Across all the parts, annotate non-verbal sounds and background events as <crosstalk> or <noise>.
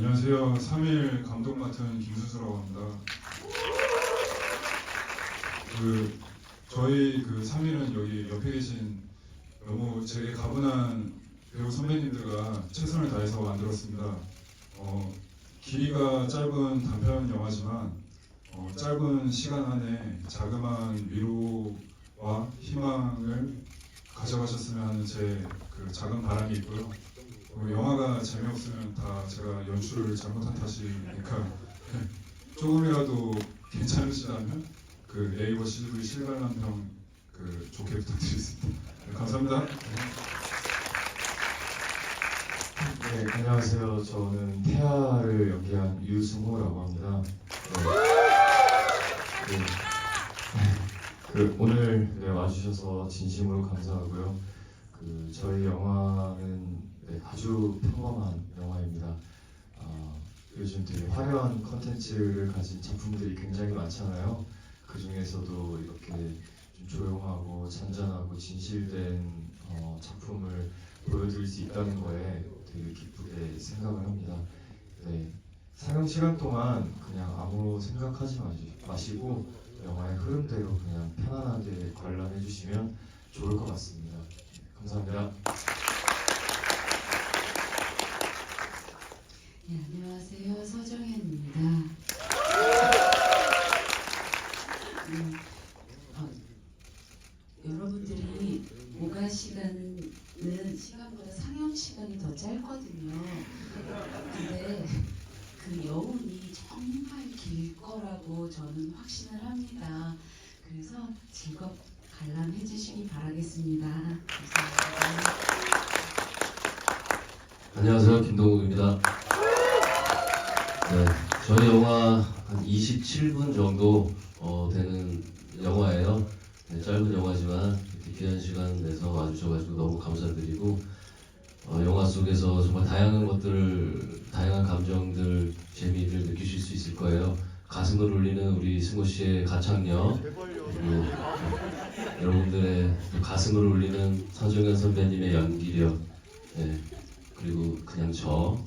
3일 감독 맡은 김수수라고 합니다. 그 저희 그 3일은 여기 옆에 계신 너무 제게 가분한 배우 선배님들과 최선을 다해서 만들었습니다. 어, 길이가 짧은 단편 영화지만 어, 짧은 시간 안에 자그마한 위로와 희망을 가져가셨으면 하는 제 그 작은 바람이 있고요. 어, 영화가 재미없으면 다 제가 연출을 잘못한 탓이니까 <laughs> 조금이라도 괜찮으시다면 그 네이버 CV 실감남평 그 좋게 부탁드리겠습니다. 네, 감사합니다. 네, 안녕하세요. 저는 태아를 연기한 유승호라고 합니다. 네. 네. <laughs> 그 오늘 네, 와주셔서 진심으로 감사하고요. 그 저희 영화는 네, 아주 평범한 영화입니다. 어, 요즘 되게 화려한 컨텐츠를 가진 작품들이 굉장히 많잖아요. 그 중에서도 이렇게 좀 조용하고 잔잔하고 진실된 어, 작품을 보여드릴 수 있다는 거에 되게 기쁘게 생각을 합니다. 네, 상영 시간 동안 그냥 아무 생각하지 마시, 마시고 영화의 흐름대로 그냥 편안하게 관람해 주시면 좋을 것 같습니다. 감사합니다. 네, 안녕하세요. 서정현입니다. 음, 어, 여러분들이 오가 시간은 시간보다 상영 시간이 더 짧거든요. 근데 그 여운이 정말 길 거라고 저는 확신을 합니다. 그래서 즐겁 관람해 주시기 바라겠습니다. 감사합니다. 안녕하세요. 김동욱입니다. 네, 저희 영화 한 27분 정도 어, 되는 영화예요. 네, 짧은 영화지만 이렇게 귀한 시간 내서 와주셔가지고 너무 감사드리고 어, 영화 속에서 정말 다양한 것들을 다양한 감정들 재미를 느끼실 수 있을 거예요. 가슴을 울리는 우리 승호 씨의 가창력 그리고 어, 여러분들의 또 가슴을 울리는 서정현 선배님의 연기력 네, 그리고 그냥 저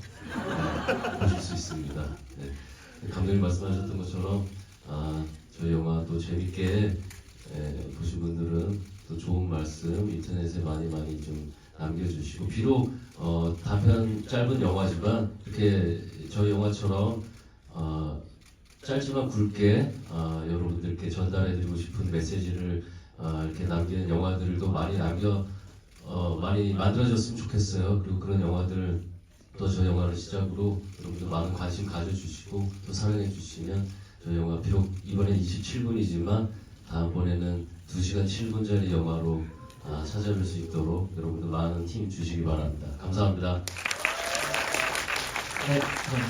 네, 보실 수 있습니다. 네. 감독님 말씀하셨던 것처럼 아, 저희 영화 또 재밌게 에, 보신 분들은 또 좋은 말씀 인터넷에 많이 많이 좀 남겨주시고 비록 어, 단편 짧은 영화지만 이렇게 저희 영화처럼 어, 짧지만 굵게 어, 여러분들께 전달해드리고 싶은 메시지를 어, 이렇게 남기는 영화들도 많이 남겨 어, 많이 만들어졌으면 좋겠어요. 그리고 그런 영화들 또 저 영화를 시작으로 여러분들 많은 관심 가져주시고 또 사랑해 주시면 저 영화 비록 이번엔 27분이지만 다음번에는 2시간 7분짜리 영화로 아, 찾아뵐 수 있도록 여러분들 많은 힘 주시기 바랍니다. 감사합니다. 네, 그럼